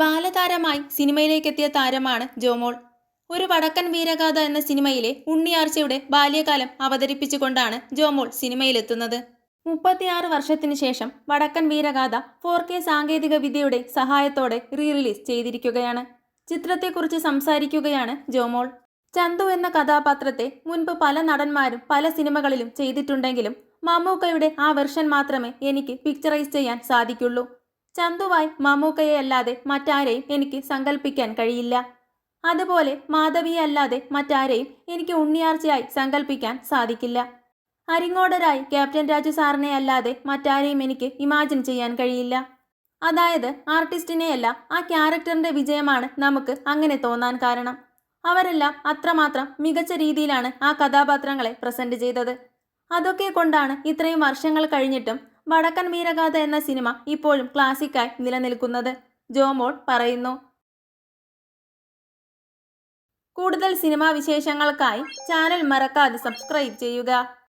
ബാലതാരമായി സിനിമയിലേക്ക് എത്തിയ താരമാണ് ജോമോൾ. ഒരു വടക്കൻ വീരഗാഥ എന്ന സിനിമയിലെ ഉണ്ണിയാർച്ചയുടെ ബാല്യകാലം അവതരിപ്പിച്ചുകൊണ്ടാണ് ജോമോൾ സിനിമയിലെത്തുന്നത്. മുപ്പത്തിയാറ് വർഷത്തിനു ശേഷം വടക്കൻ വീരഗാഥ ഫോർ കെ സാങ്കേതിക വിദ്യയുടെ സഹായത്തോടെ റീ റിലീസ് ചെയ്തിരിക്കുകയാണ്. ചിത്രത്തെക്കുറിച്ച് സംസാരിക്കുകയാണ് ജോമോൾ. ചന്തു എന്ന കഥാപാത്രത്തെ മുൻപ് പല നടന്മാരും പല സിനിമകളിലും ചെയ്തിട്ടുണ്ടെങ്കിലും മമ്മൂക്കയുടെ ആ വെർഷൻ മാത്രമേ എനിക്ക് പിക്ചറൈസ് ചെയ്യാൻ സാധിക്കുള്ളൂ. ചന്തുവായി മമ്മൂക്കയെ അല്ലാതെ മറ്റാരെയും എനിക്ക് സങ്കല്പിക്കാൻ കഴിയില്ല. അതുപോലെ മാധവിയെ അല്ലാതെ മറ്റാരെയും എനിക്ക് ഉണ്ണിയാർച്ചയായി സങ്കല്പിക്കാൻ സാധിക്കില്ല. അരിങ്ങോടരായി ക്യാപ്റ്റൻ രാജു സാറിനെ അല്ലാതെ മറ്റാരെയും എനിക്ക് ഇമാജിൻ ചെയ്യാൻ കഴിയില്ല. അതായത് ആർട്ടിസ്റ്റിനെയല്ല ആ ക്യാരക്ടറിന്റെ വിജയമാണ് നമുക്ക് അങ്ങനെ തോന്നാൻ കാരണം. അവരെല്ലാം അത്രമാത്രം മികച്ച രീതിയിലാണ് ആ കഥാപാത്രങ്ങളെ പ്രസന്റ് ചെയ്തത്. അതൊക്കെ കൊണ്ടാണ് ഇത്രയും വർഷങ്ങൾ കഴിഞ്ഞിട്ടും വടക്കൻ വീരഗാഥ എന്ന സിനിമ ഇപ്പോഴും ക്ലാസിക്കായി നിലനിൽക്കുന്നത്. ജോമോൾ പറയുന്നു. കൂടുതൽ സിനിമാ വിശേഷങ്ങൾക്കായി ചാനൽ മറക്കാതെ സബ്സ്ക്രൈബ് ചെയ്യുക.